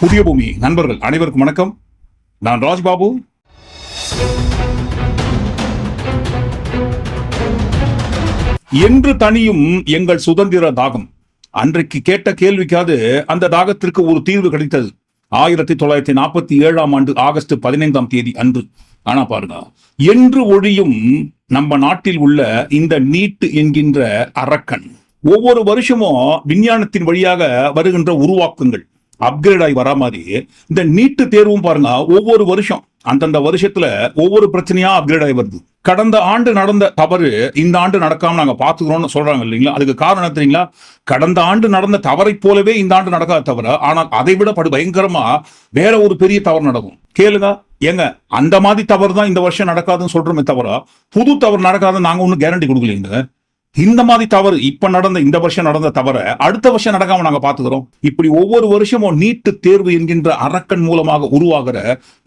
புதிய பூமி நண்பர்கள் அனைவருக்கும் வணக்கம். நான் ராஜ்பாபு. என்று தனியும் எங்கள் சுதந்திர தாகம். அன்றைக்கு கேட்ட கேள்விக்காது அந்த தாகத்திற்கு ஒரு தீர்வு கிடைத்தது. ஆயிரத்தி தொள்ளாயிரத்தி நாற்பத்தி ஏழாம் ஆண்டு ஆகஸ்ட் பதினைந்தாம் தேதி அன்று. ஆனா பாருங்க என்று ஒழியும் நம்ம நாட்டில் உள்ள இந்த நீட்டு என்கின்ற அரக்கன். ஒவ்வொரு வருஷமும் விஞ்ஞானத்தின் வழியாக வருகின்ற உருவாக்கங்கள். அப்கிரேட் ஆகி வரா மாதிரி இந்த நீட்டு தேர்வும் பாருங்க ஒவ்வொரு வருஷம் அந்தந்த வருஷத்துல ஒவ்வொரு பிரச்சனையா அப்கிரேட் ஆகி வருது. கடந்த ஆண்டு நடந்த தவறு இந்த ஆண்டு நடக்காம நாங்க பாத்துக்கிறோம்னு சொல்றாங்க இல்லைங்களா? அதுக்கு காரணம் தெரியுங்களா? கடந்த ஆண்டு நடந்த தவறை போலவே இந்த ஆண்டு நடக்காத தவிர ஆனால் அதை விட படு பயங்கரமா வேற ஒரு பெரிய தவறு நடக்கும். கேளுங்க ஏங்க அந்த மாதிரி தவறு தான் இந்த வருஷம் நடக்காதுன்னு சொல்றோமே தவிர புது தவறு நடக்காதுன்னு நாங்க ஒன்றும் கேரண்டி கொடுக்கலீங்க. இந்த மாதிரி தவறு இப்ப நடந்த இந்த வருஷம் நடந்த தவற அடுத்த வருஷம் நடக்காம நாங்க பாத்துக்கிறோம் இப்படி ஒவ்வொரு வருஷமும் நீட்டு தேர்வு என்கின்ற அரக்கன் மூலமாக உருவாகிற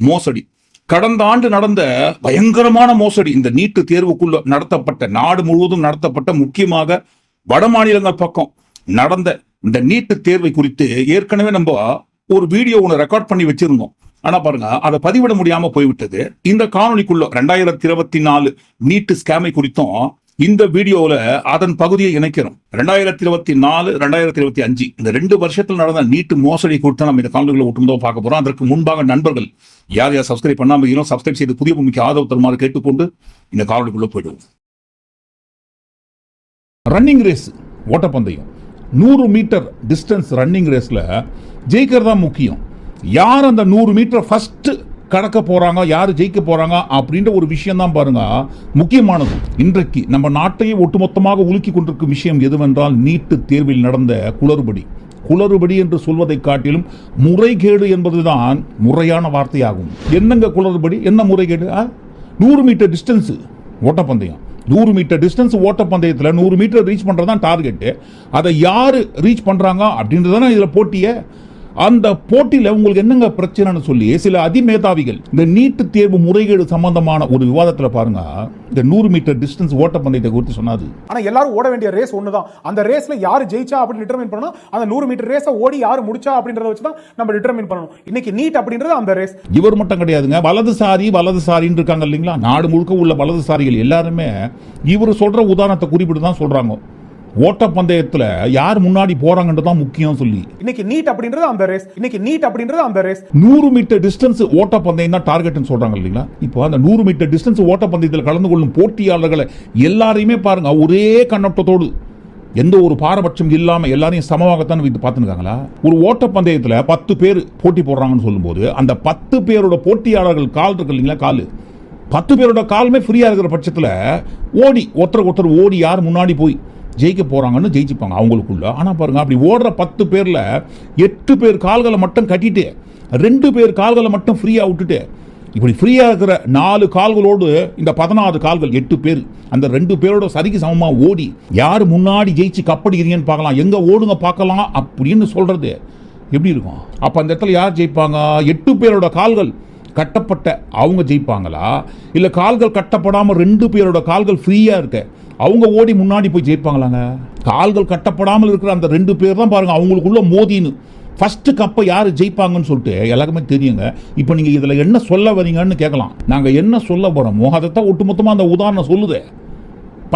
மோசடி. கடந்த ஆண்டு நடந்த பயங்கரமான மோசடி. இந்த நீட்டு தேர்வுக்குள்ள நடத்தப்பட்ட நாடு முழுவதும் நடத்தப்பட்ட முக்கியமாக வட மாநிலங்கள் பக்கம் நடந்த இந்த நீட்டு தேர்வை குறித்து ஏற்கனவே நம்ம ஒரு வீடியோ ஒன்று ரெக்கார்ட் பண்ணி வச்சிருந்தோம். ஆனா பாருங்க அதை பதிவிட முடியாம போய்விட்டது. இந்த காணொலிக்குள்ள ரெண்டாயிரத்தி இருபத்தி நாலு நீட்டு ஸ்கேமை குறித்தும் இந்த வீடியோவில் அதன் பகுதியை இணைக்கிறோம் ரெண்டாயிரத்தி இருபத்தி நாலு ரெண்டாயிரத்தி இருபத்தி அஞ்சு இந்த ரெண்டு வருஷத்தில் நடந்த நீட்டு மோசடி குறித்து நம்ம இந்த காணொலிகளை ஒட்டுமொத்தமாக பார்க்க போகிறோம் அதற்கு முன்பாக நண்பர்கள் யார் யார் சப்ஸ்கிரைப் பண்ணாமல் இருக்கீங்களோ சப்ஸ்கிரைப் செய்து புதிய பூமிக்கு ஆதரவு தருமாறு கேட்டுக்கொண்டு இந்த காணொலிக்குள்ள போயிடுவோம். ரன்னிங் ரேஸ் ஓட்டப்பந்தயம். நூறு மீட்டர் டிஸ்டன்ஸ் ரன்னிங் ரேஸில் ஜெயிக்கிறது தான் முக்கியம். யார் அந்த நூறு மீட்டர் ஃபஸ்ட்டு கடக்க போகிறாங்க யார் ஜெயிக்க போகிறாங்க அப்படின்ற ஒரு விஷயம் தான் பாருங்க. முக்கியமானது. இன்றைக்கு நம்ம நாட்டையே ஒட்டுமொத்தமாக உலுக்கி கொண்டிருக்கும் விஷயம் எதுவென்றால் நீட்டு தேர்வில் நடந்த குளறுபடி. குளறுபடி என்று சொல்வதை காட்டிலும் முறைகேடு என்பதுதான் முறையான வார்த்தையாகும். என்னங்க குளறுபடி? என்ன முறைகேடு? நூறு மீட்டர் டிஸ்டன்ஸு. ஓட்டப்பந்தயம். நூறு மீட்டர் டிஸ்டன்ஸ் ஓட்டப்பந்தயத்தில் நூறு மீட்டர் ரீச் பண்ணுறது தான் டார்கெட்டு. அதை யார் ரீச் பண்ணுறாங்க அப்படின்றது தானே இதில் போட்டியே. அந்த போட்டியில் உங்களுக்கு என்னங்க பிரச்சனைன்னு சொல்லி சில அதிமேதாவிகள் இந்த நீட்டு தேர்வு முறைகேடு சம்பந்தமான ஒரு விவாதத்தில் பாருங்க. இந்த நூறு மீட்டர் டிஸ்டன்ஸ் ஓட்டப்பந்தயத்தை குறித்து சொன்னாது ஆனா எல்லாரும் ஓட வேண்டிய ரேஸ் ஒண்ணுதான். அந்த ரேஸ்ல யாரு ஜெயிச்சா அப்படின்னு டிட்டர்மின் பண்ணணும் அந்த நூறு மீட்டர் ரேஸை ஓடி யாரு முடிச்சா அப்படின்றத வச்சு தான் நம்ம டிட்டர்மின் பண்ணணும். இன்னைக்கு நீட் அப்படின்றது அந்த ரேஸ் இவர் மட்டும் கிடையாதுங்க வலதுசாரி வலதுசாரின்னு இருக்காங்க இல்லைங்களா? நாடு முழுக்க உள்ள வலதுசாரிகள் எல்லாருமே இவர் சொல்ற உதாரணத்தை குறிப்பிட்டு தான் சொல்றாங்க. ஓட்டப்பந்தயத்தில் யார் முன்னாடி போறாங்கன்றது தான் முக்கியம் சொல்லி. இன்னைக்கு நீட் அப்படின்றது அந்த ரேஸ் இன்னைக்கு நீட் அப்படின்றது அந்த ரேஸ் நூறு மீட்டர் டிஸ்டன்ஸ் ஓட்டப்பந்தயம் தான் டார்கெட்னு சொல்றாங்க இல்லைங்களா? இப்போ அந்த நூறு மீட்டர் டிஸ்டன்ஸ் ஓட்டப்பந்தயத்தில் கலந்து கொள்ளும் போட்டியாளர்களை எல்லாரையுமே பாருங்க ஒரே கண்ணோட்டத்தோடு. எந்த ஒரு பாரபட்சம் இல்லாம எல்லாரையும் சமமாகத்தான் வைத்து பார்த்துருக்காங்களா ஒரு ஓட்டப்பந்தயத்தில் பத்து பேர் போட்டி போடுறாங்கன்னு சொல்லும்போது அந்த பத்து பேரோட போட்டியாளர்கள் கால் இருக்கு இல்லைங்களா? கால். பத்து பேரோட காலுமே ஃப்ரீயா இருக்கிற பட்சத்தில் ஓடி ஒருத்தருக்கு ஒருத்தர் ஓடி யார் முன்னாடி போய் ஜெயிக்க போகிறாங்கன்னு ஜெயிச்சுப்பாங்க அவங்களுக்குள்ள. ஆனால் பாருங்கள் அப்படி ஓடுற பத்து பேரில் எட்டு பேர் கால்களை மட்டும் கட்டிட்டு ரெண்டு பேர் கால்களை மட்டும் ஃப்ரீயாக விட்டுட்டு இப்படி ஃப்ரீயாக இருக்கிற நாலு கால்களோடு இந்த பதினாறு கால்கள் எட்டு பேர் அந்த ரெண்டு பேரோட சரிக்கு சமமாக ஓடி யார் முன்னாடி ஜெயிச்சு கப்படிக்கிறீங்கன்னு பார்க்கலாம் எங்கே ஓடுங்க பார்க்கலாம் அப்படின்னு சொல்கிறது எப்படி இருக்கும்? அப்போ அந்த இடத்துல யார் ஜெயிப்பாங்க? எட்டு பேரோட கால்கள் கட்டப்பட்ட அவங்க ஜெயிப்பாங்களா? இல்லை கால்கள் கட்டப்படாமல் ரெண்டு பேரோட கால்கள் ஃப்ரீயாக இருக்க அவங்க ஓடி முன்னாடி போய் ஜெயிப்பாங்களாங்க? கால்கள் கட்டப்படாமல் இருக்கிற அந்த ரெண்டு பேர் தான் பாருங்கள் அவங்களுக்குள்ள மோதின்னு. ஃபஸ்ட்டு கப்பை யார் ஜெயிப்பாங்கன்னு சொல்லிட்டு எல்லாருக்குமே தெரியுங்க. இப்போ நீங்கள் இதில் என்ன சொல்ல வரீங்கன்னு கேட்கலாம். நாங்கள் என்ன சொல்ல போகிறோமோ அதை தான் ஒட்டுமொத்தமாக அந்த உதாரணம் சொல்லுதே.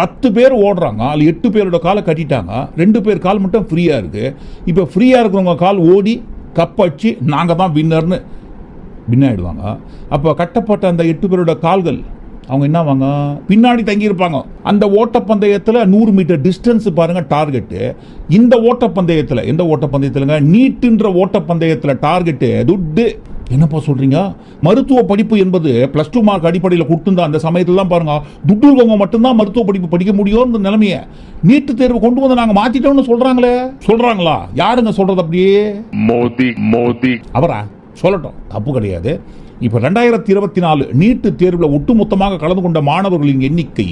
பத்து பேர் ஓடுறாங்க அதில் எட்டு பேரோட காலை கட்டிட்டாங்க. ரெண்டு பேர் கால் மட்டும் ஃப்ரீயாக இருக்குது இப்போ ஃப்ரீயாக இருக்கிறவங்க கால் ஓடி கப் நாங்கள் தான் வின்னர்னு வின் ஆகிடுவாங்க அப்போ கட்டப்பட்ட அந்த எட்டு பேரோட கால்கள் அவங்க என்ன வாங்க பின்னாடி தங்கியிருப்பாங்க. அந்த ஓட்டப்பந்தயத்தில் நூறு மீட்டர் டிஸ்டன்ஸ் பாருங்க டார்கெட்டு இந்த ஓட்டப்பந்தயத்தில் எந்த ஓட்டப்பந்தயத்தில்ங்க? நீட்டுன்ற ஓட்டப்பந்தயத்தில் டார்கெட்டு துட்டு. என்னப்பா சொல்றீங்க? மருத்துவ படிப்பு என்பது பிளஸ் டூ மார்க் அடிப்படையில் கொடுத்துருந்த அந்த சமயத்தில் தான் பாருங்க துட்டு இருக்கவங்க மட்டும்தான் மருத்துவ படிப்பு படிக்க முடியும்னு நிலைமையை. நீட்டு தேர்வு கொண்டு வந்து நாங்கள் மாத்திட்டோம்னு சொல்றாங்களே. சொல்றாங்களா? யாருங்க சொல்றது அப்படியே? மோதி மோதி. அவரா? சொல்லட்டும் தப்பு கிடையாது. இப்போ ரெண்டாயிரத்தி இருபத்தி நாலு நீட்டு தேர்வில் ஒட்டுமொத்தமாக கலந்து கொண்ட மாணவர்களின் எண்ணிக்கை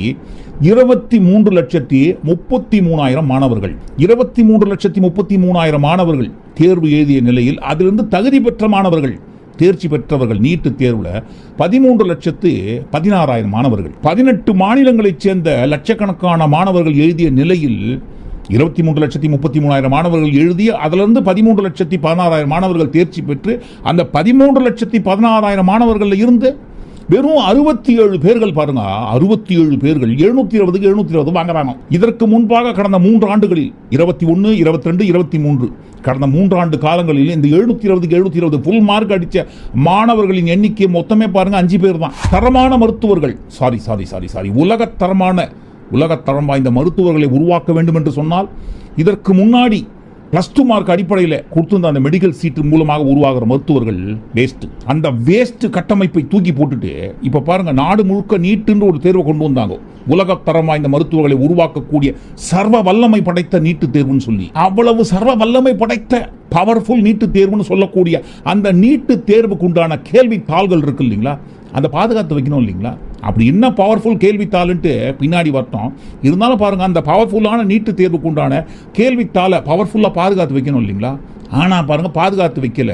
இருபத்தி மூன்று லட்சத்தி முப்பத்தி மூணாயிரம் மாணவர்கள். இருபத்தி மூன்று லட்சத்தி முப்பத்தி மூணாயிரம் மாணவர்கள் தேர்வு எழுதிய நிலையில் அதிலிருந்து தகுதி பெற்ற மாணவர்கள் தேர்ச்சி பெற்றவர்கள் நீட்டு தேர்வில் பதிமூன்று லட்சத்து பதினாறாயிரம் மாணவர்கள். பதினெட்டு மாநிலங்களைச் சேர்ந்த லட்சக்கணக்கான மாணவர்கள் எழுதிய நிலையில் இருபத்தி மூன்று லட்சத்தி முப்பத்தி மூணாயிரம் மாணவர்கள் எழுதி அதிலிருந்து பதிமூன்று லட்சத்தி பதினாறாயிரம் மாணவர்கள் தேர்ச்சி பெற்று அந்த பதிமூன்று லட்சத்தி பதினாறாயிரம் மாணவர்களில் இருந்து வெறும் அறுபத்தி ஏழு பேர்கள் பாருங்க அறுபத்தி ஏழு பேர்கள் எழுநூத்தி இருபதுக்கு எழுநூத்தி இருபது வாங்குறாங்க. இதற்கு முன்பாக கடந்த மூன்று ஆண்டுகளில் இருபத்தி ஒன்று இருபத்தி ரெண்டு இருபத்தி மூன்று கடந்த மூன்று ஆண்டு காலங்களில் இந்த எழுநூத்தி இருபதுக்கு எழுநூத்தி இருபது ஃபுல் மார்க் அடிச்ச மாணவர்களின் எண்ணிக்கை மொத்தமே பாருங்க அஞ்சு பேர் தான். தரமான மருத்துவர்கள் சாரி சாரி சாரி சாரி உலக தரமான உலகத்தரம் வாய்ந்த மருத்துவர்களை உருவாக்க வேண்டும் என்று சொன்னால் இதற்கு முன்னாடி ப்ளஸ் டூ மார்க் அடிப்படையில் கொடுத்துருந்த அந்த மெடிக்கல் சீட்டு மூலமாக உருவாகிற மருத்துவர்கள் வேஸ்ட்டு அந்த வேஸ்ட்டு கட்டமைப்பை தூக்கி போட்டுட்டு இப்போ பாருங்கள் நாடு முழுக்க நீட்டுன்ற ஒரு தேர்வை கொண்டு வந்தாங்க. உலகத்தரம் வாய்ந்த மருத்துவர்களை உருவாக்கக்கூடிய சர்வ வல்லமை படைத்த நீட்டு தேர்வுன்னு சொல்லி அவ்வளவு சர்வ வல்லமை படைத்த பவர்ஃபுல் நீட்டு தேர்வுன்னு சொல்லக்கூடிய அந்த நீட்டு தேர்வுக்கு உண்டான கேள்வி தாள்கள் இருக்கு இல்லைங்களா? அந்த பாதுகாத்து வைக்கணும் இல்லைங்களா? அப்படி என்ன பவர்ஃபுல் கேள்வித்தாளுன்ட்டு பின்னாடி வரட்டும். இருந்தாலும் பாருங்கள் அந்த பவர்ஃபுல்லான நீட்டு தேர்வுக்கு உண்டான கேள்வித்தாளை பவர்ஃபுல்லாக பாதுகாத்து வைக்கணும் இல்லைங்களா? ஆனால் பாருங்க பாதுகாத்து வைக்கல.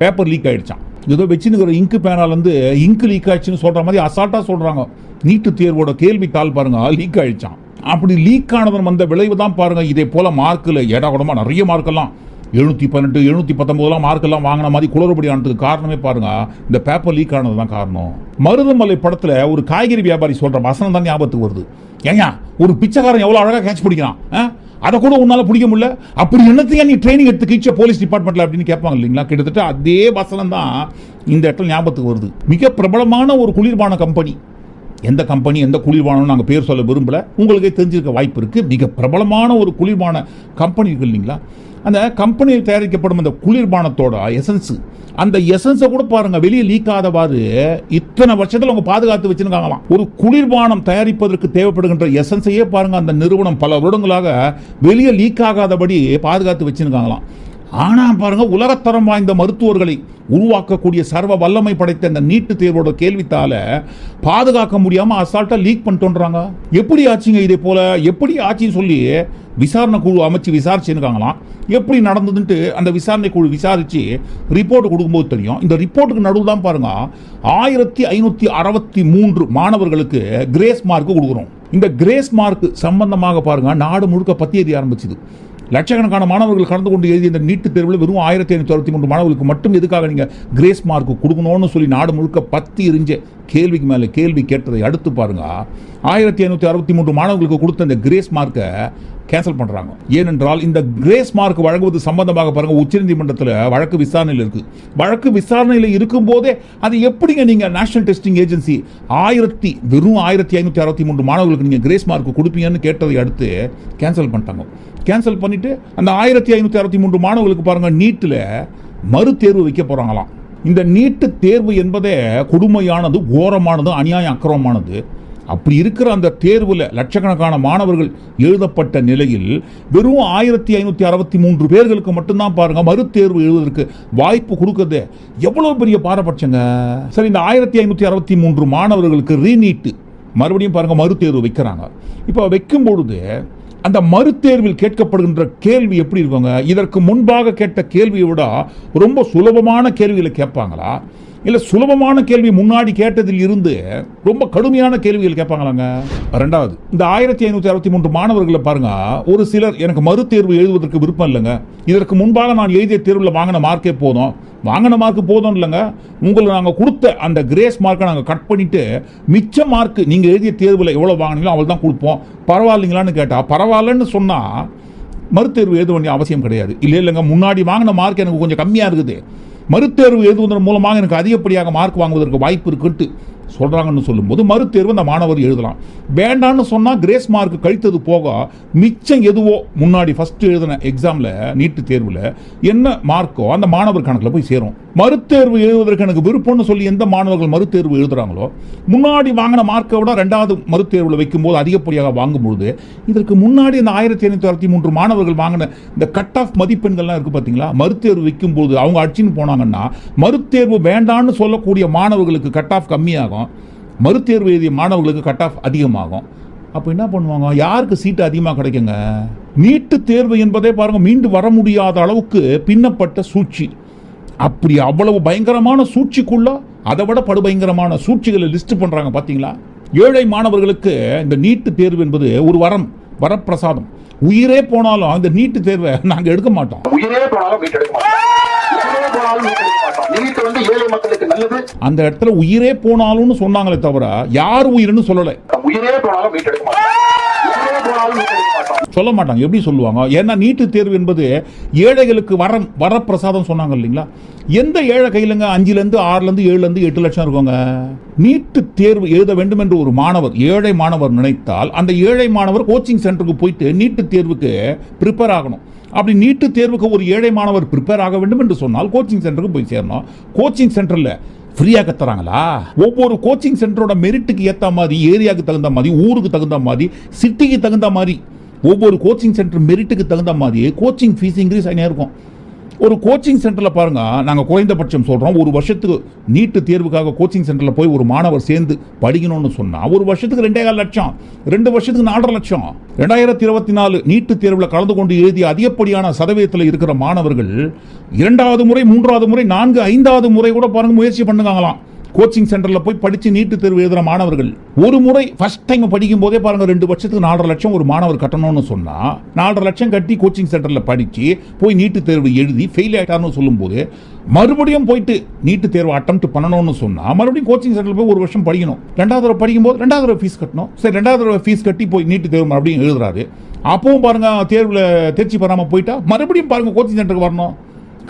பேப்பர் லீக் ஆகிடுச்சான் ஏதோ வச்சுருக்கிற இங்கு பேனாலேருந்து இங்கு லீக் ஆயிடுச்சுன்னு சொல்கிற மாதிரி அசால்ட்டாக சொல்கிறாங்க நீட்டு தேர்வோட கேள்வித்தாள் பாருங்க லீக் ஆகிடுச்சான் அப்படி லீக் ஆனதன் வந்த விளைவு தான் பாருங்க இதே போல் மார்க்கில் ஏடா கூடமா நிறைய மார்க்கெல்லாம் எழுநூற்றி பன்னெண்டு எழுநூற்றி பத்தொம்போதெல்லாம் மார்க்கெல்லாம் வாங்கின மாதிரி குளறுபடி ஆனதுக்கு காரணமே பாருங்க. இந்த பேப்பர் லீக் ஆனது தான் காரணம். மருதமலை படத்தில் ஒரு காய்கறி வியாபாரி சொல்கிற வசனம் தான் ஞாபகத்துக்கு வருது. ஏங்க ஒரு பிச்சைக்காரன் எவ்வளோ அழகாக கேட்ச் பிடிக்கிறான் ஆ? அதை கூட உன்னால் பிடிக்க முடியல. அப்படி என்னத்தையா நீ ட்ரைனிங் எடுத்து கிச்ச போலீஸ் டிபார்ட்மெண்ட்டில் அப்படின்னு கேட்பாங்க இல்லைங்களா? கிட்டத்தட்ட அதே வசனம் தான் இந்த இடத்துல ஞாபகத்துக்கு வருது. மிக பிரபலமான ஒரு குளிர்பான கம்பெனி எந்த கம்பெனி எந்த குளிர்பானம் நாங்கள் பேர் சொல்ல விரும்பல. உங்களுக்கே தெரிஞ்சிருக்க வாய்ப்பு இருக்குது மிக பிரபலமான ஒரு குளிர்பான கம்பெனி இருக்கு இல்லைங்களா? அந்த கம்பெனியில் தயாரிக்கப்படும் அந்த குளிர்பானத்தோட எசன்ஸு அந்த எசன்ஸை கூட பாருங்க வெளியே லீக் ஆதவாறு இத்தனை வருஷத்தில் அவங்க பாதுகாத்து வச்சிருக்காங்களாம். ஒரு குளிர்பானம் தயாரிப்பதற்கு தேவைப்படுகின்ற எசன்ஸையே பாருங்க அந்த நிறுவனம் பல வருடங்களாக வெளியே லீக் ஆகாதபடி பாதுகாத்து வச்சிருக்காங்களாம். ஆனால் பாருங்க உலகத்தரம் வாய்ந்த மருத்துவர்களை உருவாக்கக்கூடிய சர்வ வல்லமை படைத்த இந்த நீட்டு தேர்வோட கேள்வித்தால பாதுகாக்க முடியாமல் அசால்ட்டாக லீக் பண்ணிட்டோன்றாங்க எப்படி ஆச்சுங்க இதே போல? எப்படி ஆச்சுன்னு சொல்லி விசாரணை குழு அமைச்சு விசாரிச்சுருக்காங்களாம் எப்படி நடந்ததுன்ட்டு அந்த விசாரணை குழு விசாரித்து ரிப்போர்ட் கொடுக்கும்போது தெரியும். இந்த ரிப்போர்ட்டுக்கு நடுவில் தான் பாருங்க ஆயிரத்தி ஐநூற்றி அறுபத்தி மூன்று மாணவர்களுக்கு கிரேஸ் மார்க் கொடுக்குறோம். இந்த கிரேஸ் மார்க் சம்பந்தமாக பாருங்க நாடு முழுக்க பத்தி எறிய ஆரம்பிச்சுது. லட்சக்கணக்கான மாணவர்கள் கலந்து கொண்டு எழுதிய இந்த நீட்டு தேர்வில் வெறும் ஆயிரத்தி ஐநூற்றி அறுபத்தி மூன்று மாணவர்களுக்கு மட்டும் எதுக்காக நீங்கள் கிரேஸ் மார்க் கொடுக்கணும்னு சொல்லி நாடு முழுக்க பத்தி எரிஞ்ச கேள்விக்கு மேலே கேள்வி கேட்டதை அடுத்து பாருங்க. ஆயிரத்தி ஐநூற்றி அறுபத்தி மூன்று மாணவர்களுக்கு கொடுத்த இந்த கிரேஸ் மார்க்கை கேன்சல் பண்ணுறாங்க ஏனென்றால் இந்த கிரேஸ் மார்க் வழங்குவது சம்பந்தமாக பாருங்கள் உச்சநீதிமன்றத்தில் வழக்கு விசாரணையில் இருக்குது வழக்கு விசாரணையில் இருக்கும்போதே அது எப்படிங்க நீங்கள் நேஷனல் டெஸ்டிங் ஏஜென்சி ஆயிரத்தி வெறும் ஆயிரத்தி ஐநூற்றி அறுபத்தி மூன்று மாணவர்களுக்கு நீங்கள் கிரேஸ் மார்க் கொடுப்பீங்கன்னு கேட்டதை அடுத்து கேன்சல் பண்ணிட்டாங்க. கேன்சல் பண்ணிவிட்டு அந்த ஆயிரத்தி ஐநூற்றி அறுபத்தி மூன்று மாணவர்களுக்கு பாருங்கள் நீட்டில் மறுதேர்வு வைக்க போகிறாங்களாம் இந்த நீட்டு தேர்வு என்பதே கொடுமையானது ஓரமானது அநியாயம் அக்கிரமமானது. அப்படி இருக்கிற அந்த தேர்வில் லட்சக்கணக்கான மாணவர்கள் எழுதப்பட்ட நிலையில் வெறும் ஆயிரத்தி ஐநூற்றி அறுபத்தி மூன்று பேர்களுக்கு மட்டும்தான் பாருங்கள் மறுதேர்வு எழுதுவதற்கு வாய்ப்பு கொடுக்கறது எவ்வளோ பெரிய பாரபட்சங்க? சரி இந்த ஆயிரத்தி ஐநூற்றி அறுபத்தி மூன்று மாணவர்களுக்கு ரீநீட்டு. மறுபடியும் பாருங்க மறுதேர்வு வைக்கிறாங்க. இப்போ வைக்கும் பொழுது அந்த மறுதேர்வில் கேட்கப்படுகின்ற கேள்வி எப்படி இருக்குங்க? இதற்கு முன்பாக கேட்ட கேள்வியை விட ரொம்ப சுலபமான கேள்விகளை கேட்பாங்களா? இல்லை சுலபமான கேள்வி முன்னாடி கேட்டதில் இருந்து ரொம்ப கடுமையான கேள்விகள் கேட்பாங்களாங்க? ரெண்டாவது இந்த ஆயிரத்தி ஐநூற்றி அறுபத்தி மூன்று மாணவர்களை பாருங்க. ஒரு சிலர் எனக்கு மறுதேர்வு எழுதுவதற்கு விருப்பம் இல்லைங்க. இதற்கு முன்பாக நான் எழுதிய தேர்வில் வாங்கின மார்க்கே போதும். வாங்கின மார்க் போதும் இல்லைங்க. உங்களுக்கு நாங்கள் கொடுத்த அந்த கிரேஸ் மார்க்கை நாங்கள் கட் பண்ணிட்டு மிச்ச மார்க் நீங்கள் எழுதிய தேர்வில் எவ்வளோ வாங்கினீங்களோ அவள் தான் கொடுப்போம். பரவாயில்லைங்களான்னு கேட்டால் பரவாயில்லன்னு சொன்னால் மறுதேர்வு எழுத வேண்டிய அவசியம் கிடையாது. இல்லை இல்லைங்க முன்னாடி வாங்கின மார்க் எனக்கு கொஞ்சம் கம்மியாக இருக்குது. மறுதேர்வு எழுதுவதன் மூலமாக எனக்கு அதிகப்படியாக மார்க் வாங்குவதற்கு வாய்ப்பு இருக்குன்ட்டு சொல்கிறாங்கன்னு சொல்லும்போது மறுதேர்வு அந்த மாணவர் எழுதலாம். வேண்டான்னு சொன்னால் கிரேஸ் மார்க் கழித்தது போக மிச்சம் எதுவோ முன்னாடி ஃபஸ்ட்டு எழுதின எக்ஸாமில் நீட்டு தேர்வில் என்ன மார்க்கோ அந்த மாணவர் கணக்கில் போய் சேரும். மறுத்தேர்வு எழுதுவதற்கு எனக்கு விருப்பம்னு சொல்லி எந்த மாணவர்கள் மறுத்தேர்வு எழுதுகிறாங்களோ முன்னாடி வாங்கின மார்க்கை விட ரெண்டாவது மறுத்தேர்வில் வைக்கும்போது அதிகப்படியாக வாங்கும்பொழுது இதற்கு முன்னாடி இந்த ஆயிரத்தி ஐநூற்றி அறுபத்தி மூன்று மாணவர்கள் வாங்கின இந்த கட் ஆஃப் மதிப்பெண்கள்லாம் இருக்குது பார்த்தீங்களா மறுத்தேர்வு வைக்கும்போது அவங்க அடிச்சுன்னு போனாங்கன்னா மறுத்தேர்வு வேண்டான்னு சொல்லக்கூடிய மாணவர்களுக்கு கட் ஆஃப் கம்மியாகும். மறுதேர்வு எழுதிய மாணவர்களுக்கு கட் ஆஃப் அதிகமாகும். அப்போ என்ன பண்ணுவாங்க? யாருக்கு சீட்டு அதிகமாக கிடைக்குங்க? நீட்டு தேர்வு என்பதே பாருங்கள் மீண்டு வர முடியாத அளவுக்கு பின்னப்பட்ட சூழ்ச்சி. அப்படி அவ்வளவு பயங்கரமான சூழ்ச்சிக்குள்ள அதை விட படுபயங்கரமான சூழ்ச்சிகளை லிஸ்ட் பண்ணுறாங்க பார்த்தீங்களா ஏழை மாணவர்களுக்கு இந்த நீட்டு தேர்வு என்பது ஒரு வரம் வரப்பிரசாதம். உயிரே போனாலும் இந்த நீட்டு தேர்வை நாங்கள் எடுக்க மாட்டோம். உயிரே போனாலும் மாட்டோம். உயிரே போனாலும் மீட்டெடுக்க மாட்டோம் நீட் வந்து ஏழை மக்களுக்கு நல்லது. அந்த இடத்துல உயிரே போனாலும்னு சொன்னாங்களே தவிர யார் உயிர்னு சொல்லலை. உயிரே போனாலும் மீட்டெடுக்க சொல்ல மாட்டாங்க. எப்படி சொல்லுவாங்க? ஏன்னா நீட்டு தேர்வு என்பது ஏழைகளுக்கு வரம் வரப்பிரசாதம் சொன்னாங்க இல்லைங்களா? எந்த ஏழை கையிலங்க அஞ்சுலேருந்து ஆறுலேருந்து ஏழுலேருந்து எட்டு லட்சம் இருக்குங்க? நீட்டு தேர்வு எழுத வேண்டும் என்று ஒரு மாணவர் ஏழை மாணவர் நினைத்தால் அந்த ஏழை மாணவர் கோச்சிங் சென்டருக்கு போயிட்டு நீட்டு தேர்வுக்கு ப்ரிப்பேர் ஆகணும். அப்படி நீட்டு தேர்வுக்கு ஒரு ஏழை மாணவர் ப்ரிப்பேர் ஆக வேண்டும் என்று சொன்னால் கோச்சிங் சென்டருக்கு போய் சேரணும். கோச்சிங் சென்டரில் ஃப்ரீயாக கத்துறாங்களா ஒவ்வொரு கோச்சிங் சென்டரோட மெரிட்டுக்கு ஏற்ற மாதிரி ஏரியாவுக்கு தகுந்த மாதிரி ஊருக்கு தகுந்த மாதிரி சிட்டிக்கு தகுந்த மாதிரி ஒவ்வொரு கோச்சிங் சென்டர் மெரிட்டுக்கு தகுந்த மாதிரி கோச்சிங் ஃபீஸ் இன்க்ரீஸ் ஆகினே இருக்கும். ஒரு கோச்சிங் சென்டரில் பாருங்கள் நாங்கள் குறைந்தபட்சம் சொல்கிறோம் ஒரு வருஷத்துக்கு நீட்டு தேர்வுக்காக கோச்சிங் சென்டரில் போய் ஒரு மாணவர் சேர்ந்து படிக்கணும்னு சொன்னால் ஒரு வருஷத்துக்கு ரெண்டே கால் லட்சம் ரெண்டு வருஷத்துக்கு நாலரை லட்சம். ரெண்டாயிரத்தி இருபத்தி நாலு நீட்டு தேர்வில் கலந்து கொண்டு எழுதிய அதிகப்படியான சதவீதத்தில் இருக்கிற மாணவர்கள் இரண்டாவது முறை மூன்றாவது முறை நான்கு ஐந்தாவது முறை கூட பாருங்கள் முயற்சி பண்ணுங்காங்களாம் கோச்சிங் சென்டரில் போய் படித்து நீட்டு தேர்வு எழுதுகிற மாணவர்கள் ஒரு முறை ஃபஸ்ட் டைம் படிக்கும் போதே பாருங்கள் ரெண்டு வருஷத்துக்கு நாலரை லட்சம் ஒரு மாணவர் கட்டணும்னு சொன்னால் நாலரை லட்சம் கட்டி கோச்சிங் சென்டரில் படித்து போய் நீட்டு தேர்வு எழுதி ஃபெயில் ஆகிட்டார்னு சொல்லும்போது மறுபடியும் போயிட்டு நீட்டு தேர்வு அட்டம் பண்ணணும்னு சொன்னால் மறுபடியும் கோச்சிங் சென்டர்ல போய் ஒரு வருஷம் படிக்கணும். ரெண்டாவது தடவை படிக்கும்போது ரெண்டாவது தடவை ஃபீஸ் கட்டணும். சரி ரெண்டாவது தடவை ஃபீஸ் கட்டி போய் நீட்டு தேர்வு மறுபடியும் எழுதுறாரு. அப்பவும் பாருங்க தேர்வில் தேர்ச்சி பெறாமல் போயிட்டா மறுபடியும் பாருங்கள் கோச்சிங் சென்டருக்கு வரணும்.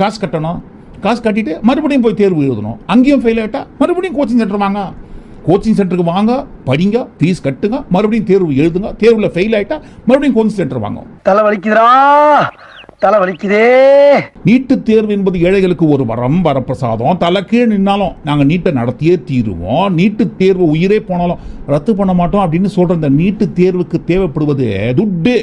காசு கட்டணும். காசு கட்டிட்டு மறுபடியும் போய் தேர்வு எழுதணும். அங்கேயும் ஃபெயில் ஆகிட்டா மறுபடியும் கோச்சிங் சென்டர் வாங்க. கோச்சிங் சென்டருக்கு வாங்க படிங்க ஃபீஸ் கட்டுங்க மறுபடியும் தேர்வு எழுதுங்க. தேர்வில் ஃபெயில் ஆகிட்டா மறுபடியும் கோச்சிங் சென்டர் வாங்க தலை வலிக்குதுடா தலை வலிக்குதே நீட்டு தேர்வு என்பது ஏழைகளுக்கு ஒரு வரம் வரப்பிரசாதம். தலைக்கீழ் நின்னாலும் நாங்கள் நீட்டை நடத்தியே தீருவோம். நீட்டு தேர்வு உயிரே போனாலும் ரத்து பண்ண மாட்டோம் அப்படின்னு சொல்கிற இந்த நீட்டு தேர்வுக்கு தேவைப்படுவது துட்டு.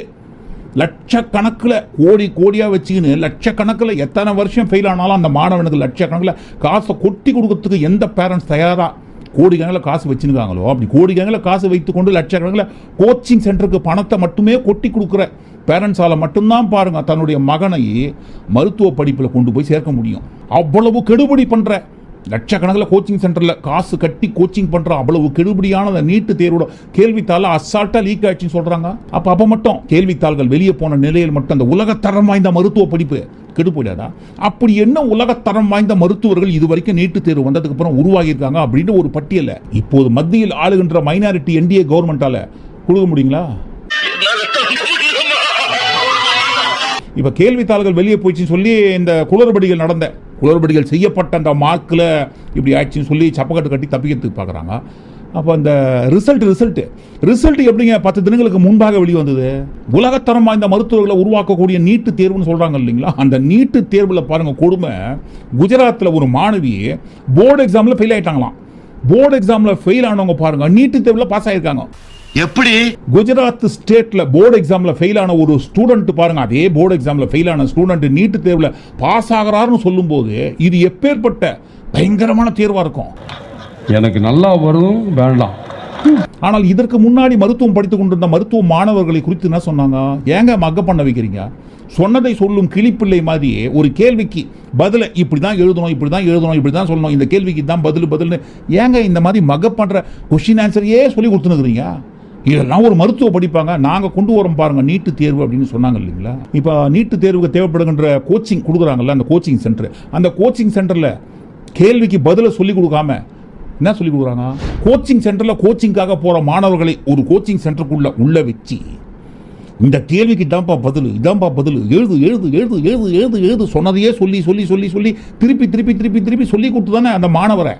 லட்சக்கணக்கில் கோடி கோடியாக வச்சுக்கின்னு லட்சக்கணக்கில் எத்தனை வருஷம் ஃபெயில் ஆனாலும் அந்த மாணவனுக்கு லட்சக்கணக்கில் காசை கொட்டி கொடுக்கறதுக்கு எந்த பேரண்ட்ஸ் தயாராக கோடிக்கணக்கில் காசு வச்சுருக்காங்களோ? அப்படி கோடிக்கணக்கில் காசு வைத்துக்கொண்டு லட்சக்கணக்கில் கோச்சிங் சென்டருக்கு பணத்தை மட்டுமே கொட்டி கொடுக்குற பேரண்ட்ஸால் மட்டும்தான் பாருங்கள் தன்னுடைய மகனை மருத்துவ படிப்பில் கொண்டு போய் சேர்க்க முடியும். அவ்வளவு கெடுபடி பண்ணுற லட்சக்கணக்கில் கோச்சிங் சென்டரில் காசு கட்டி கோச்சிங் பண்ணுற அவ்வளவு கெடுபடியான அந்த நீட்டு தேர்வோட கேள்வித்தாள் அசால்ட்டாக லீக் ஆயிடுச்சுன்னு சொல்கிறாங்க அப்போ அப்போ மட்டும் கேள்வித்தாள்கள் வெளியே போன நிலையில் மட்டும் அந்த உலகத்தரம் வாய்ந்த மருத்துவ படிப்பு கெடு போயிடாதா? அப்படி என்ன உலகத்தரம் வாய்ந்த மருத்துவர்கள் இது வரைக்கும் நீட்டு தேர்வு வந்ததுக்கு அப்புறம் உருவாகியிருக்காங்க அப்படின்னு ஒரு பட்டியலை இப்போது மத்தியில் ஆளுகின்ற மைனாரிட்டி என்டிஏ கவர்மெண்ட்டால் கொடுக்க முடியுங்களா? இப்போ கேள்வித்தாள்கள் வெளியே போயிடுச்சுன்னு சொல்லி இந்த குளறுபடிகள் நடந்த குளறுபடிகள் செய்யப்பட்ட அந்த மார்க்கில் இப்படி ஆயிடுச்சுன்னு சொல்லி சப்பக்கட்டு கட்டி தப்பிக்கிறதுக்கு பார்க்குறாங்க அப்போ அந்த ரிசல்ட் ரிசல்ட்டு ரிசல்ட் எப்படிங்க பத்து தினங்களுக்கு முன்பாக வெளிவந்தது உலகத்தரம் வாய்ந்த மருத்துவர்களை உருவாக்கக்கூடிய நீட்டு தேர்வுன்னு சொல்கிறாங்க இல்லைங்களா? அந்த நீட்டு தேர்வில் பாருங்க கொடுமை. குஜராத்தில் ஒரு மாணவி போர்டு எக்ஸாமில் ஃபெயில் ஆகிட்டாங்களாம் போர்டு எக்ஸாமில் ஃபெயில் ஆனவங்க பாருங்க நீட்டு தேர்வில் பாஸ் ஆகியிருக்காங்க எப்படி? குஜராத் ஸ்டேட்ல போர்டு எக்ஸாம்ல ஃபெயில் ஆன ஒரு ஸ்டூடெண்ட் பாருங்க. அதே போர்டு எக்ஸாம்ல ஃபெயில் ஆன ஸ்டூடெண்ட் நீட்டு தேர்வுல பாஸ் ஆகிறாருன்னு சொல்லும்போது இது எப்பேற்பட்ட பயங்கரமான தேர்வா இருக்கும்? எனக்கு நல்லா வரும் வேண்டாம். ஆனால் இதற்கு முன்னாடி மருத்துவம் படித்துக் கொண்டிருந்த மருத்துவ மாணவர்களை குறித்து என்ன சொன்னாங்க? ஏங்க மக்க பண்ண வைக்கிறீங்க? சொன்னதை சொல்லும் கிளிப்பிள்ளை மாதிரி ஒரு கேள்விக்கு பதிலை இப்படி தான் எழுதணும் இப்படி தான் எழுதணும் இப்படி தான் சொல்லணும். இந்த கேள்விக்கு தான் பதில் பதில்னு ஏங்க இந்த மாதிரி மக பண்ணுற கொஷின் ஆன்சரையே சொல்லி கொடுத்துனுக்குறீங்க? இதெல்லாம் ஒரு மருத்துவ படிப்பாங்க. நாங்கள் கொண்டு வரோம் பாருங்கள் நீட்டு தேர்வு அப்படின்னு சொன்னாங்க இல்லைங்களா? இப்போ நீட்டு தேர்வுக்கு தேவைப்படுகின்ற கோச்சிங் கொடுக்குறாங்கல்ல அந்த கோச்சிங் சென்டர் அந்த கோச்சிங் சென்டரில் கேள்விக்கு பதிலை சொல்லிக் கொடுக்காம என்ன சொல்லிக் கொடுக்குறாங்க? கோச்சிங் சென்டரில் கோச்சிங்காக போகிற மாணவர்களை ஒரு கோச்சிங் சென்டருக்குள்ளே உள்ளே வச்சு இந்த கேள்விக்கு இதான்ப்பா பதில் இதான்ப்பா பதில் எழுது எழுது எழுது எழுது எழுது எழுது சொன்னதையே சொல்லி சொல்லி சொல்லி சொல்லி திருப்பி திருப்பி திருப்பி திருப்பி சொல்லி கொடுத்து தானே அந்த மாணவரை.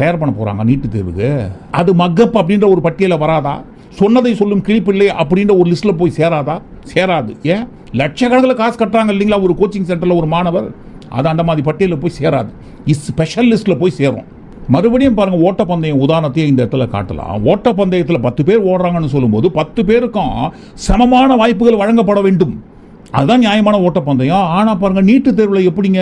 தயார் பண்ண போகிறாங்க நீட்டு தேர்வுக்கு. அது மக்கப் அப்படின்ற ஒரு பட்டியலில் வராதா? சொன்னதை சொல்லும் கிளிப்பிள்ளை அப்படின்ற ஒரு லிஸ்ட்டில் போய் சேராதா? சேராது. ஏன்? லட்சக்கணக்கில் காசு கட்டுறாங்க இல்லைங்களா? ஒரு கோச்சிங் சென்டரில் ஒரு மாணவர். அது அந்த மாதிரி பட்டியலில் போய் சேராது. இஸ் ஸ்பெஷல் லிஸ்ட்டில் போய் சேரும். மறுபடியும் பாருங்கள் ஓட்டப்பந்தயம் உதாரணத்தையும் இந்த இடத்துல காட்டலாம். ஓட்டப்பந்தயத்தில் பத்து பேர் ஓடுறாங்கன்னு சொல்லும்போது பத்து பேருக்கும் சமமான வாய்ப்புகள் வழங்கப்பட வேண்டும். அதுதான் நியாயமான ஓட்டப்பந்தயம் ஆனா பாருங்க நீட்டு தேர்வில் எப்படிங்க?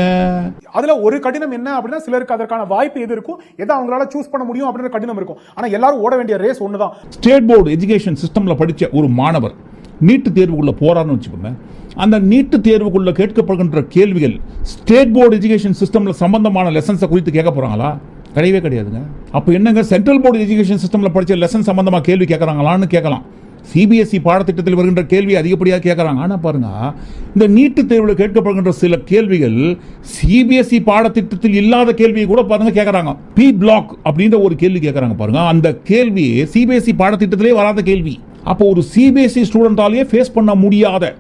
அதுல ஒரு கடினம் என்ன அப்படின்னா சிலருக்கு அதற்கான வாய்ப்பு எது இருக்கும்? எதை அவங்களால சூஸ் பண்ண முடியும் அப்படின்ற கடினம் இருக்கும். ஆனா எல்லாரும் ஓட வேண்டிய ரேஸ் ஒண்ணுதான். ஸ்டேட் போர்டு எஜுகேஷன் சிஸ்டம்ல படிச்ச ஒரு மாணவர் நீட்டு தேர்வுக்குள்ள போறான்னு வச்சுக்கோங்க அந்த நீட்டு தேர்வுக்குள்ள கேட்கப்படுகின்ற கேள்விகள் ஸ்டேட் போர்டு எஜுகேஷன் சிஸ்டம்ல சம்பந்தமான லெசன்ஸை குறித்து கேட்க போறாங்களா? கிடையவே கிடையாதுங்க. அப்போ என்னங்க சென்ட்ரல் போர்டு எஜுகேஷன் சிஸ்டம்ல படிச்ச லெசன் சம்பந்தமா கேள்வி கேட்கறாங்களான்னு கேட்கலாம். சிபிஎஸ்இ பாடத்திட்டத்தில் வருகின்ற கேள்வி அதிகப்படியாக கேட்குறாங்க. ஆனால் பாருங்க இந்த நீட்டு தேர்வில் கேட்கப்படுகின்ற சில கேள்விகள் சிபிஎஸ்இ பாடத்திட்டத்தில் இல்லாத கேள்வியை கூட பாருங்க கேட்குறாங்க. பி பிளாக் அப்படின்ற ஒரு கேள்வி கேட்குறாங்க பாருங்க. அந்த கேள்வி சிபிஎஸ்இ பாடத்திட்டத்திலே வராத கேள்வி. அப்போ ஒரு சிபிஎஸ்இ ஸ்டூடெண்டாலேயே ஃபேஸ் பண்ண முடியாத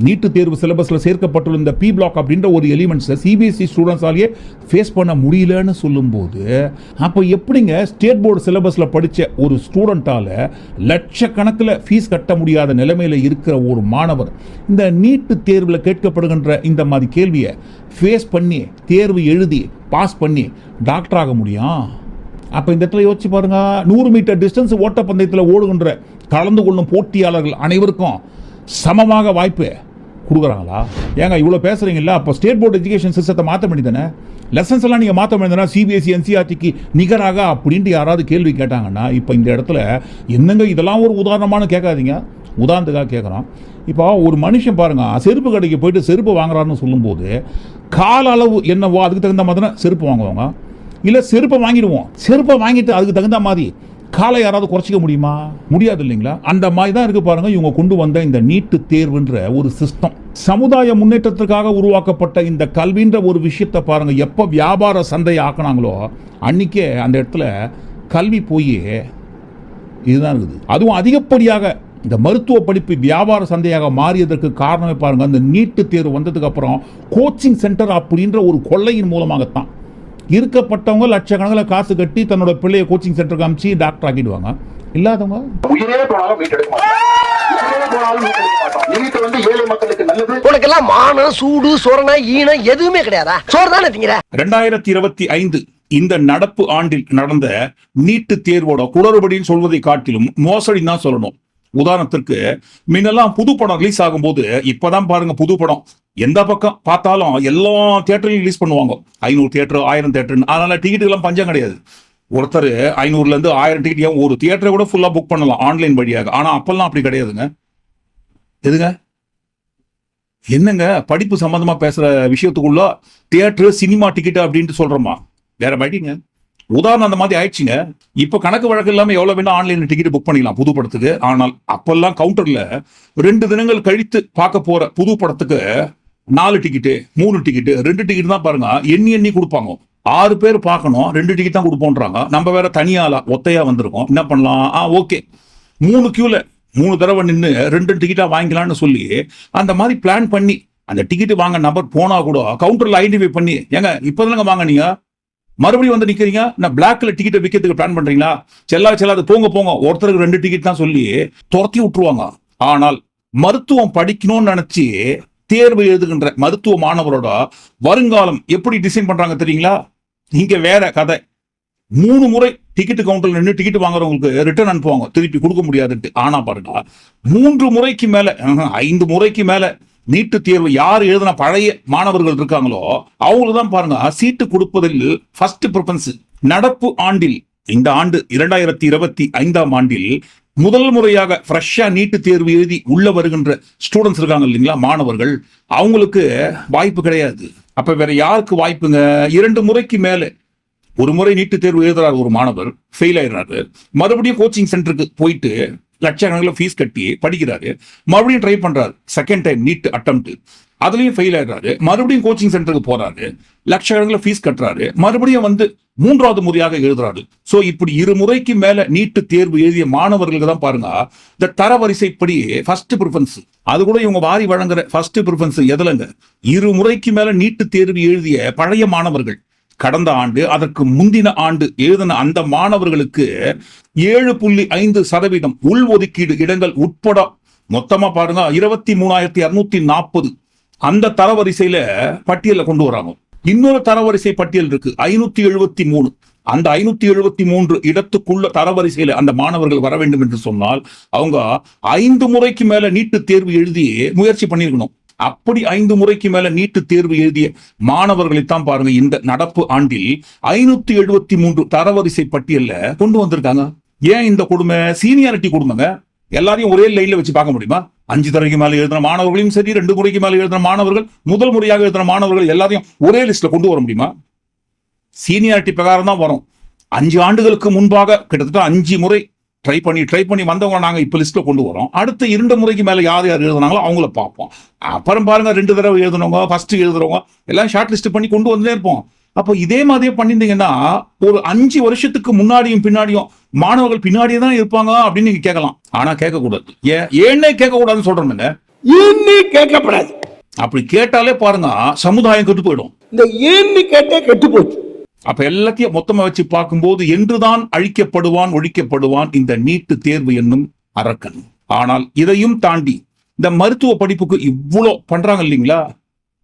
நீட்டு தேர்வு சிலபஸில் சேர்க்கப்பட்டுள்ள இந்த பி பிளாக் அப்படின்ற ஒரு எலிமெண்ட்ஸை சிபிஎஸ்சி ஸ்டூடெண்ட்ஸாலேயே ஃபேஸ் பண்ண முடியலன்னு சொல்லும்போது அப்போ எப்படிங்க ஸ்டேட் போர்டு சிலபஸில் படித்த ஒரு ஸ்டூடெண்ட்டால் லட்சக்கணக்கில் ஃபீஸ் கட்ட முடியாத நிலைமையில் இருக்கிற ஒரு மாணவர் இந்த நீட்டு தேர்வில் கேட்கப்படுகின்ற இந்த மாதிரி கேள்வியை ஃபேஸ் பண்ணி தேர்வு எழுதி பாஸ் பண்ணி டாக்டர் ஆக முடியும் அப்போ இந்த இடத்துல யோசிச்சு பாருங்க நூறு மீட்டர் டிஸ்டன்ஸ் ஓட்டப்பந்தயத்தில் ஓடுகின்ற கலந்து கொள்ளும் போட்டியாளர்கள் அனைவருக்கும் சமமாக வாய்ப்பு. கொடுக்குறாங்களா? ஏங்க இவ்வளோ பேசுகிறீங்களா அப்போ ஸ்டேட் போர்டு எஜுகேஷன் சிஸ்டத்தை மாற்ற வேண்டியதானே லெசன்ஸ் எல்லாம் நீங்கள் மாற்ற வேண்டியதுனா சிபிஎஸ்சி என்சிஆர்டிக்கு நிகராக அப்படின்ட்டு யாராவது கேள்வி கேட்டாங்கன்னா இப்போ இந்த இடத்துல என்னங்க இதெல்லாம் ஒரு உதாரணமானு கேட்காதீங்க. உதாரணத்துக்காக கேட்குறோம். இப்போ ஒரு மனுஷன் பாருங்க செருப்பு கடைக்கு போயிட்டு செருப்பு வாங்குறாருன்னு சொல்லும்போது கால அளவு என்னவோ அதுக்கு தகுந்த மாதிரி தானே செருப்பு வாங்குவாங்க? இல்லை செருப்பை வாங்கிடுவோம். செருப்பை வாங்கிட்டு அதுக்கு தகுந்த மாதிரி காலை யாராவது குறைச்சிக்க முடியுமா? முடியாது இல்லைங்களா? அந்த மாதிரி தான் இருக்குது பாருங்கள் இவங்க கொண்டு வந்த இந்த நீட்டு தேர்வுன்ற ஒரு சிஸ்டம் சமுதாய முன்னேற்றத்திற்காக உருவாக்கப்பட்ட இந்த கல்வின்ற ஒரு விஷயத்தை பாருங்கள் எப்போ வியாபார சந்தையை ஆக்குனாங்களோ அன்றைக்கே அந்த இடத்துல கல்வி போய் இதுதான் இருக்குது. அதுவும் அதிகப்படியாக இந்த மருத்துவ படிப்பு வியாபார சந்தையாக மாறியதற்கு காரணமே பாருங்கள் அந்த நீட்டு தேர்வு வந்ததுக்கு அப்புறம் கோச்சிங் சென்டர் அப்படின்ற ஒரு கொள்ளையின் மூலமாகத்தான். இருக்கப்பட்டவங்க லட்சக்கணக்கில் காசு கட்டி தன்னோட பிள்ளைய கோச்சிங் சென்டருக்கு அனுப்பிச்சு டாக்டர் ஆக்கிடுவாங்க. இல்லாதவங்க உயிரே போனாலும் வந்து ஏழை மக்களுக்கு நல்லது. மானம் சூடு சொரணை ஈனம் எதுவுமே கிடையாதா? சோறு தானே திங்கிற? ரெண்டாயிரத்தி இருபத்தி ஐந்து இந்த நடப்பு ஆண்டில் நடந்த நீட்டு தேர்வோட குளறுபடின்னு சொல்வதை காட்டிலும் மோசடி தான் சொல்லணும். உதாரணத்திற்கு முன்னெல்லாம் புது படம் ரிலீஸ் ஆகும்போது இப்பதான் பாருங்க புது படம். எந்த பக்கம் பார்த்தாலும் எல்லா தியேட்டர்லையும் ரிலீஸ் பண்ணுவாங்க. ஐநூறு தியேட்டர் ஆயிரம் தியேட்டர் அதனால டிக்கெட்டுக்கெல்லாம் பஞ்சம் கிடையாது. ஒருத்தர் ஐநூறுல இருந்து ஆயிரம் டிக்கெட் ஒரு தியேட்டரை கூட ஃபுல்லா புக் பண்ணலாம் ஆன்லைன் வழியாக. ஆனா அப்பெல்லாம் அப்படி கிடையாதுங்க. எதுங்க? என்னங்க? படிப்பு சம்பந்தமா பேசுற விஷயத்துக்குள்ள தியேட்டர் சினிமா டிக்கெட் அப்படின்ட்டு சொல்றோமா? வேற மாட்டிங்க உதாரணம் அந்த மாதிரி ஆயிடுச்சுங்க. இப்ப கணக்கு வழக்கு இல்லாம எவ்வளவு வேணா ஆன்லைன் டிக்கெட் புக் பண்ணிக்கலாம் புது படத்துக்கு ஆனால் அப்பெல்லாம் கவுண்டர்ல ரெண்டு தினங்கள் கழித்து பார்க்க போற புது படத்துக்கு நாலு டிக்கெட்டு மூணு டிக்கெட்டு ரெண்டு டிக்கெட் தான் பாருங்க. எண்ணி எண்ணி கொடுப்பாங்க. ஆறு பேர் பார்க்கணும். ரெண்டு டிக்கெட் தான் கொடுப்போன்றாங்க. நம்ம வேற தனியாளா ஒத்தையா வந்திருக்கோம். என்ன பண்ணலாம்? ஆ ஓகே மூணு கியூல மூணு தடவை நின்று ரெண்டு டிக்கெட்டாக வாங்கிக்கலாம்னு சொல்லி அந்த மாதிரி பிளான் பண்ணி அந்த டிக்கெட் வாங்க நபர் போனால் கூட கவுண்டரில் ஐடென்டிஃபை பண்ணி ஏங்க இப்போ இப்போதானங்க வாங்கினீங்க மறுபடியும் வந்து நிற்கிறீங்க நான் பிளாக்ல டிக்கெட்டை விற்கிறதுக்கு பிளான் பண்ணுறீங்களா செல்லா செல்லாது போங்க போங்க ஒருத்தருக்கு ரெண்டு டிக்கெட் தான் சொல்லி துரத்தி விட்டுருவாங்க. ஆனால் மருத்துவம் படிக்கணும்னு நினச்சி தேர்வு எழுதுகின்ற மருத்துவ மாணவரோட வருங்காலம் எப்படி டிசைன் பண்ணுறாங்க தெரியுங்களா? இங்கே வேற கதை. மூணு முறை டிக்கெட் கவுண்டர்ல நின்று டிக்கெட் வாங்குறவங்களுக்கு ரிட்டர்ன் அனுப்புவாங்க. திருப்பி கொடுக்க முடியாதுன்ட்டு. ஆனா பாருங்க மூன்று முறைக்கு மேல ஐந்து முறைக்கு மேல நீட்டு தேர்வு யார் எழுதின பழைய மாணவர்கள் இருக்காங்களோ அவங்களுக்கு தான் பாருங்க சீட்டு கொடுப்பதில் ஃபர்ஸ்ட் ப்ரிஃபரன்ஸ் நடப்பு ஆண்டில் இந்த ஆண்டு இரண்டாயிரத்தி இருபத்தி ஐந்தாம் ஆண்டில் முதல் முறையாக ஃப்ரெஷ்ஷா நீட்டு தேர்வு எழுதி உள்ள வருகின்ற ஸ்டூடெண்ட்ஸ் இருக்காங்க இல்லைங்களா மாணவர்கள் அவங்களுக்கு வாய்ப்பு கிடையாது. அப்ப வேற யாருக்கு வாய்ப்புங்க? இரண்டு முறைக்கு மேல ஒரு முறை நீட்டு தேர்வு எழுதுறாரு ஒரு மாணவர் ஃபெயில் ஆயிடுறாரு. மறுபடியும் கோச்சிங் சென்டருக்கு போயிட்டு லட்சக்கணக்கில் ஃபீஸ் கட்டி படிக்கிறாரு. மறுபடியும் ட்ரை பண்றாரு. செகண்ட் டைம் நீட் அட்டம் அதுலயும் ஃபெயில் ஆயிடுறாரு. மறுபடியும் கோச்சிங் சென்டருக்கு போறாரு. லட்சக்கணக்கில் ஃபீஸ் கட்டுறாரு. மறுபடியும் வந்து மூன்றாவது முறையாக எழுதுறாரு. சோ இப்படி இரு முறைக்கு மேல நீட்டு தேர்வு எழுதிய மாணவர்களுக்கு தான் பாருங்க இந்த தரவரிசைப்படி ஃபர்ஸ்ட் ப்ரிஃபரன்ஸ் அது கூட இவங்க வாரி வழங்குற ஃபர்ஸ்ட் ப்ரிஃபரன்ஸ் எதுலங்க? இரு முறைக்கு மேல நீட்டு தேர்வு எழுதிய பழைய மாணவர்கள். கடந்த ஆண்டு அதற்கு முந்தின ஆண்டு எழுதின அந்த மாணவர்களுக்கு ஏழு புள்ளி ஐந்து சதவீதம் உள் ஒதுக்கீடு இடங்கள் உட்பட மொத்தமா பாருங்க இருபத்தி மூணாயிரத்தி அறுநூத்தி நாற்பது அந்த தரவரிசையில பட்டியலை கொண்டு வராங்க. இன்னொரு தரவரிசை பட்டியல் இருக்கு ஐநூத்தி எழுபத்தி மூணு. அந்த ஐநூத்தி எழுபத்தி மூன்று இடத்துக்குள்ள தரவரிசையில அந்த மாணவர்கள் வர வேண்டும் என்று சொன்னால் அவங்க ஐந்து முறைக்கு மேல நீட்டு தேர்வு எழுதி முயற்சி பண்ணியிருக்கணும். அப்படி ஐந்து முறைக்கு மேல நீட்டு தேர்வு எழுதிய மாணவர்களைத்தான் பாருங்க இந்த நடப்பு ஆண்டில் ஐநூத்தி எழுபத்தி மூன்று தரவரிசை பட்டியல்ல கொண்டு வந்திருக்காங்க. ஏன் இந்த கொடுமை? சீனியாரிட்டி கொடுமைங்க. எல்லாரையும் ஒரே லைன்ல வச்சு பார்க்க முடியுமா? அஞ்சு தரைக்கு மேல எழுதின மாணவர்களையும் சரி ரெண்டு முறைக்கு மேல எழுதின மாணவர்கள் முதல் முறையாக எழுதின மாணவர்கள் எல்லாரையும் ஒரே லிஸ்ட்ல கொண்டு வர முடியுமா? சீனியாரிட்டி பிரகாரம் தான் வரும். அஞ்சு ஆண்டுகளுக்கு முன்பாக கிட்டத்தட்ட அஞ்சு முறை ட்ரை பண்ணி ட்ரை பண்ணி வந்தவங்க நாங்க இப்ப லிஸ்ட்ல கொண்டு வரோம். அடுத்த இரண்டு முறைக்கு மேல யார் யார் எழுதுனாங்களோ அவங்கள பார்ப்போம். அப்புறம் பாருங்க ரெண்டு தடவை எழுதுனவங்க ஃபர்ஸ்ட் எழுதுறவங்க எல்லாம் ஷார்ட் லிஸ்ட் பண்ணி கொண்டு வந்துட்டே இருப்போம். அப்போ இதே மாதிரியே பண்ணியிருந்தீங்கன்னா ஒரு அஞ்சு வருஷத்துக்கு முன்னாடியும் பின்னாடியும் மாணவர்கள் பின்னாடியே தான் இருப்பாங்க அப்படின்னு நீங்க கேட்கலாம். ஆனா கேட்கக்கூடாது. ஏன் ஏன்னே கேட்கக்கூடாதுன்னு சொல்றேன் ஏன்னு கேட்கப்படாது. அப்படி கேட்டாலே பாருங்க சமுதாயம் கெட்டு போயிடும். இந்த ஏன்னு கேட்டே கெட்டு போச்சு. அப்ப எல்லாத்தையும் மொத்தமா வச்சு பார்க்கும்போது என்றுதான் அழிக்கப்படுவான் ஒழிக்கப்படுவான் இந்த நீட்டு தேர்வு என்னும் அரக்கன். ஆனால் இதையும் தாண்டி இந்த மருத்துவ படிப்புக்கு இவ்வளோ பண்றாங்க இல்லைங்களா?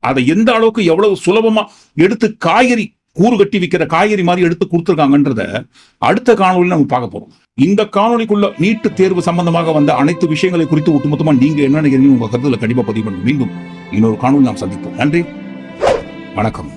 அதை எந்த அளவுக்கு எவ்வளவு சுலபமா எடுத்து காய்கறி கூறு கட்டி விற்கிற காய்கறி மாதிரி எடுத்து கொடுத்துருக்காங்கன்றத அடுத்த காணொலியில் நம்ம பார்க்க போறோம். இந்த காணொலிக்குள்ள நீட்டு தேர்வு சம்பந்தமாக வந்த அனைத்து விஷயங்களை குறித்து ஒட்டுமொத்தமா நீங்க என்ன நினைக்கிறீங்க உங்க கருத்துல கண்டிப்பா பதிவு பண்ணுங்க. மீண்டும் இன்னொரு காணொலி நாம் சந்திப்போம். நன்றி. வணக்கம்.